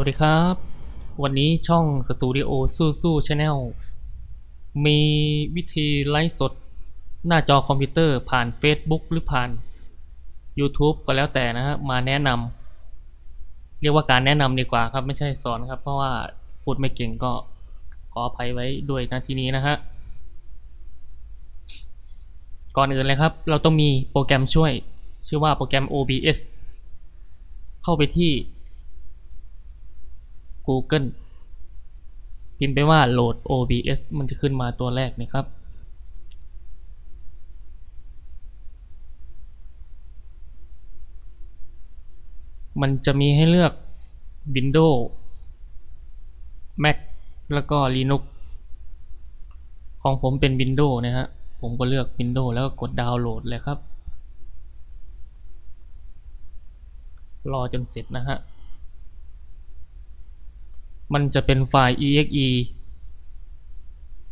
วัสดีครับ วันนี้ช่องสตูดิโอสู้สู้ชาแนลมีวิธีไลฟ์สด หน้าจอคอมพิวเตอร์ผ่าน Facebook หรือผ่าน YouTube ก็แล้วแต่นะฮะมาแนะนำเรียกว่าการแนะนำดีกว่าครับ ไม่ใช่สอนครับ เพราะว่าพูดไม่เก่งก็ขออภัยไว้ด้วยนะทีนี้นะฮะก่อนอื่นเลยครับ เราต้องมีโปรแกรมช่วย ชื่อว่าโปรแกรม OBS เข้าไปที่ Google พิมพ์ไปว่าโหลด OBS มันจะขึ้นมาตัวแรกนะครับ มันจะมีให้เลือก Windows Mac แล้วก็ Linux ของผมเป็น Windows นะฮะ ผมก็เลือก Windows แล้วก็กดดาวน์โหลดเลยครับ รอจนเสร็จนะฮะ มันจะเป็นไฟล์ exe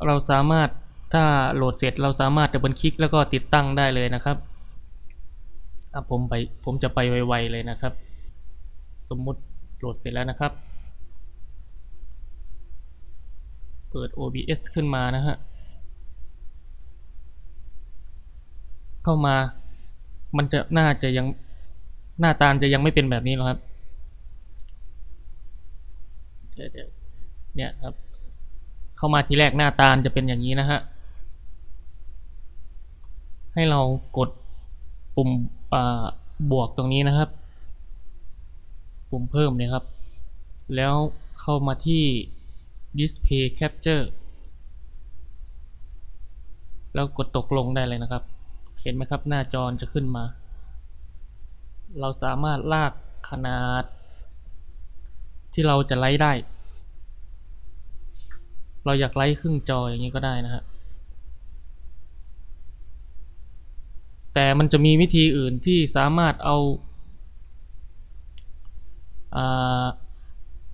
เราสามารถถ้าโหลดเสร็จเราสามารถดับเบิลคลิกแล้วก็ติดตั้งได้เลยนะครับอะผมไปผมจะไปไวๆเลยนะครับ สมมุติโหลดเสร็จแล้วนะครับ เปิด OBS ขึ้นมานะฮะเข้ามา มันจะน่าจะยังหน้าตาจะยังไม่เป็นแบบนี้หรอกครับ เดี๋ยวเดี๋ยวเนี่ยครับเข้ามาทีแรกหน้าตาจะเป็นอย่างนี้นะฮะ ให้เรากดปุ่มบวกตรงนี้นะครับ ปุ่มเพิ่มเนี่ยครับ แล้วเข้ามาที่ display capture แล้วกดตกลงได้เลยนะครับ เห็นไหมครับหน้าจอจะขึ้นมา เราสามารถลากขนาด ที่เราจะไลฟ์ได้ เราอยากไลฟ์ครึ่งจออย่างนี้ก็ได้นะฮะแต่มันจะมีวิธีอื่นที่สามารถเอาอา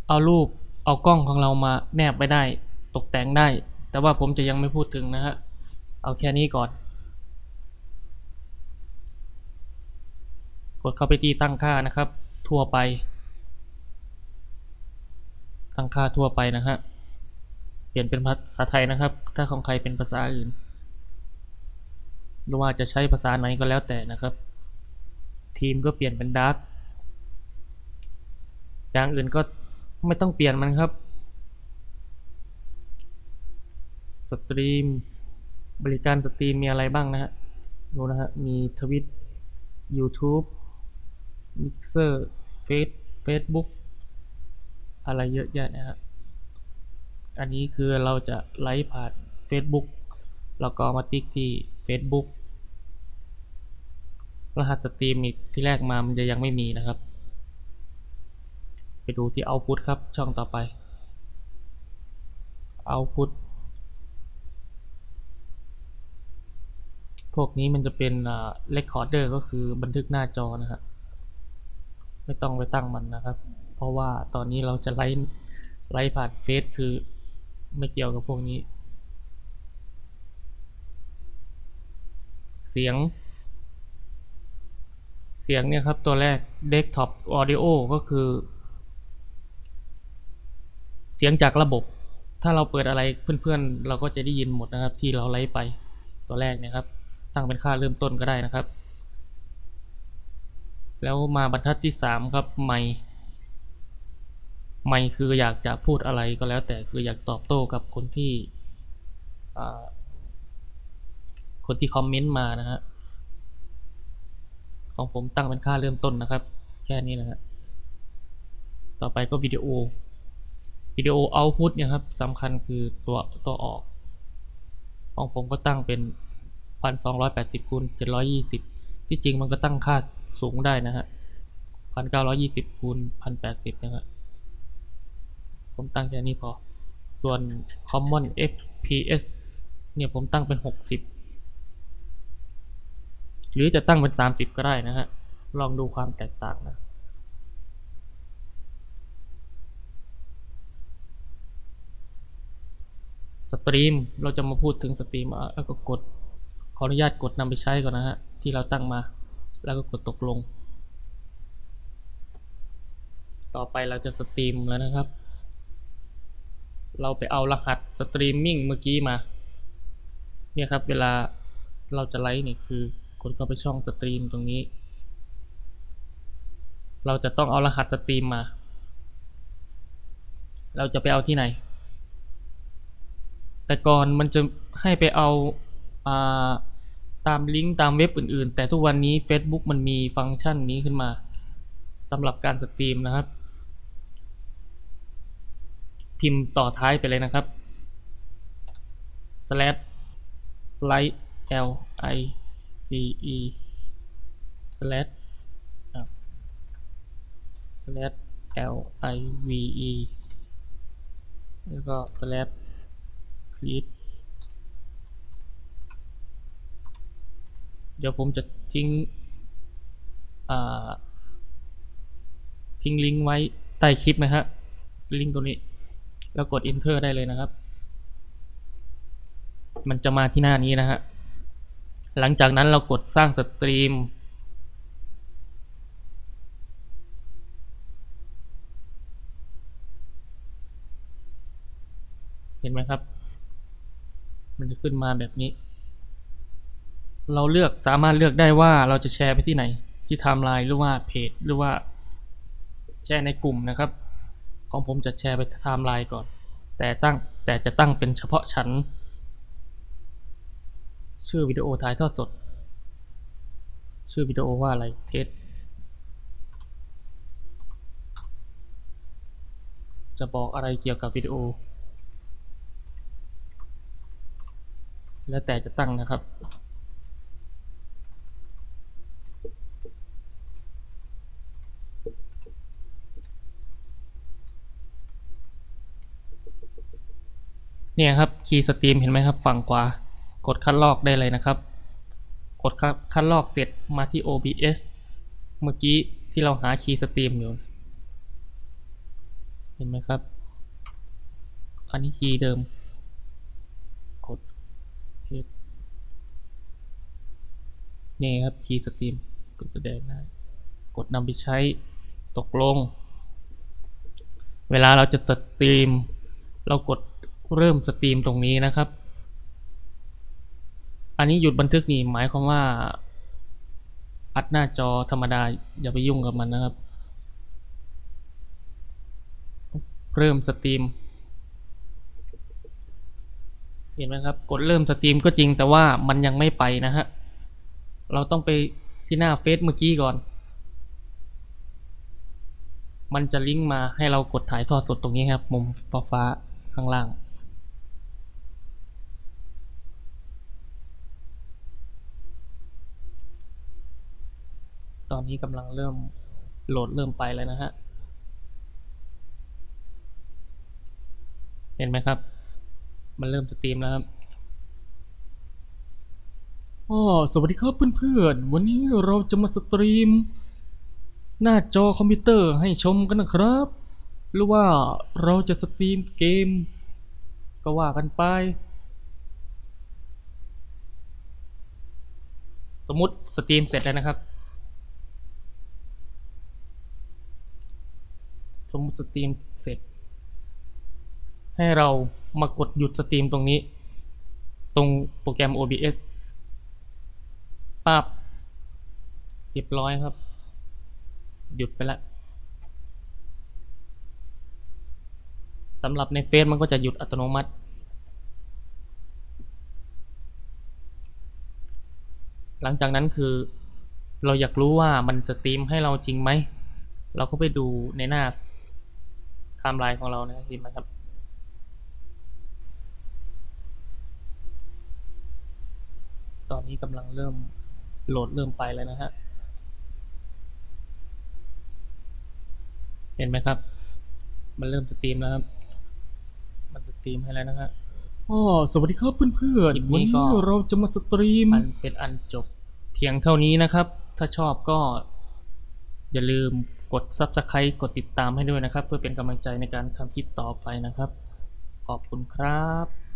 เอารูปเอากล้องของเรามาแนบไปได้ตกแต่งได้ แต่ว่าผมจะยังไม่พูดถึงนะฮะ เอาแค่นี้ก่อน กดเข้าไปที่ตั้งค่านะครับ ทั่วไป ตั้งค่าทั่วไปนะฮะ เปลี่ยนเป็นภาษาไทยนะครับ ถ้าของใครเป็นภาษาอื่น หรือว่าจะใช้ภาษาไหนก็แล้วแต่นะครับ ทีมก็เปลี่ยนเป็นดาร์กอย่างอื่นก็ไม่ต้องเปลี่ยนมันครับ สตรีม บริการสตรีมมีอะไรบ้างนะฮะ ดูนะฮะ มีทวิต YouTube Mixer เฟซ Facebook อะไรเยอะแยะนะครับอันนี้คือเราจะไลฟ์ผ่าน Facebook แล้วก็มาติ๊กที่ Facebook รหัสสตรีมที่แรกมามันจะยังไม่มีนะครับ ไปดูที่ Output ครับช่องต่อไป Output พวกนี้มันจะเป็น Recorder ก็คือบันทึกหน้าจอนะฮะไม่ต้องไปตั้งมันนะครับ เพราะว่าตอนนี้เราจะไลฟ์ไลฟ์ผ่านเฟซคือไม่เกี่ยวกับพวกนี้ เสียง เสียงเนี่ยครับตัวแรก Desktop Audio ก็คือ เสียงจากระบบ ถ้าเราเปิดอะไรเพื่อนๆ เราก็จะได้ยินหมดนะครับ ที่เราไลฟ์ไปตัวแรกเนี่ยครับ ตั้งเป็นค่าเริ่มต้นก็ได้นะครับ แล้วมาบรรทัดที่สามครับไมค์ ไมค์คืออยากจะพูดอะไรก็แล้ว แต่คืออยากตอบโต้กับคนที่คนที่คอมเมนต์มานะฮะของผมตั้งเป็นค่าเริ่มต้นนะครับ แค่นี้นะฮะต่อไปก็วิดีโอวิดีโอเอาพุตเนี่ยครับสำคัญคือตัวตัวออกของผมก็ตั้งเป็น 1280คูณ720 ที่จริงมันก็ตั้งค่าสูงได้นะฮะ1920คูณ1080นะครับ ผมตั้งแค่นี้พอ ส่วน common fps เนี่ยผมตั้งเป็น 60 หรือจะตั้งเป็น 30 ก็ได้นะฮะ ลองดูความแตกต่างนะสตรีมเราจะมาพูดถึงสตรีมแล้วก็กดขออนุญาตกดนำไปใช้ก่อนนะฮะ ที่เราตั้งมา แล้วก็กดตกลง ต่อไปเราจะสตรีมแล้วนะครับ เราไปเอารหัสสตรีมมิ่งเมื่อกี้มา เนี่ยครับเวลาเราจะไลฟ์นี่คือกดเข้าไปช่องสตรีมตรงนี้ เราจะต้องเอารหัสสตรีมมา เราจะไปเอาที่ไหน แต่ก่อนมันจะให้ไปเอาอาตามลิงก์ตามเว็บอื่นๆ แต่ทุกวันนี้ Facebook มันมีฟังก์ชันนี้ขึ้นมาสำหรับการสตรีมนะครับ พิมพ์ต่อท้ายไปเลยนะครับ slash live l i v e slash slash l i v e แล้วก็ slash create เดี๋ยวผมจะทิ้งทิ้งลิงก์ไว้ใต้คลิปนะฮะลิงก์ตัวนี้ แล้วกด enter ได้เลยนะครับ มันจะมาที่หน้านี้นะฮะ หลังจากนั้นเรากดสร้างสตรีม เห็นไหมครับ มันจะขึ้นมาแบบนี้ เราเลือกสามารถเลือกได้ว่าเราจะแชร์ไปที่ไหน ที่ไทม์ไลน์หรือว่าเพจหรือว่าแชร์ในกลุ่มนะครับ ของผมจะแชร์ไปไทม์ไลน์ก่อน แต่ตั้งแต่จะตั้งเป็นเฉพาะฉันชื่อวิดีโอถ่ายทอดสด ชื่อวิดีโอว่าอะไรเทสจะบอกอะไรเกี่ยวกับวิดีโอ แล้วแต่จะตั้งนะครับ เนี่ยครับคีย์สตรีมเห็นไหมครับ ฝั่งขวากดคัดลอกได้เลยนะครับ กดคัดลอกเสร็จมาที่ OBS เมื่อกี้ที่เราหาคีย์สตรีมอยู่เห็นไหมครับ อันนี้คีย์เดิม กด paste นี่ครับคีย์สตรีมก็แสดงได้กดนำไปใช้ตกลง เวลาเราจะสตรีม เรากด เริ่มสตรีมตรงนี้นะครับ อันนี้หยุดบันทึกนี่หมายความว่า อัดหน้าจอธรรมดาอย่าไปยุ่งกับมันนะครับ เริ่มสตรีม เห็นไหมครับ กดเริ่มสตรีมก็จริงแต่ว่ามันยังไม่ไปนะฮะ เราต้องไปที่หน้าเฟซเมื่อกี้ก่อน มันจะลิงก์มาให้เรากดถ่ายทอดสดตรงนี้ครับ มุมฟ้าข้างล่าง ตอนนี้กำลังเริ่มโหลดเริ่มไปแล้วนะฮะ เห็นไหมครับ มันเริ่มสตรีมแล้วครับอ๋อสวัสดีครับเพื่อนๆ วันนี้เราจะมาสตรีม หน้าจอคอมพิวเตอร์ให้ชมกันนะครับ หรือว่าเราจะสตรีมเกม ก็ว่ากันไป สมมติสตรีมเสร็จแล้วนะครับ มมติสตรีมเสร็จ ให้เรามากดหยุดสตรีมตรงนี้ ตรงโปรแกรม OBS ปั๊บเรียบร้อยครับ หยุดไปแล้วสำหรับในเฟซมันก็จะหยุดอัตโนมัติ หลังจากนั้นคือเราอยากรู้ว่ามันสตรีมให้เราจริงไหม เราก็ไปดูในหน้า ไทม์ไลน์ของเรานะครับเห็นไหมครับตอนนี้กำลังเริ่มโหลดเริ่มไปแล้วนะฮะ เห็นไหมครับ มันเริ่มสตรีมแล้วครับ มันสตรีมให้แล้วนะฮะอ๋อสวัสดีครับเพื่อนคลิปๆวันนี้นี้ก็เราจะมาสตรีมอันเป็นอันจบเพียงเท่านี้นะครับ ถ้าชอบก็ อย่าลืม กด Subscribe กดติดตามให้ด้วยนะครับ เพื่อเป็นกำลังใจในการทำคลิปต่อไปนะครับ ขอบคุณครับ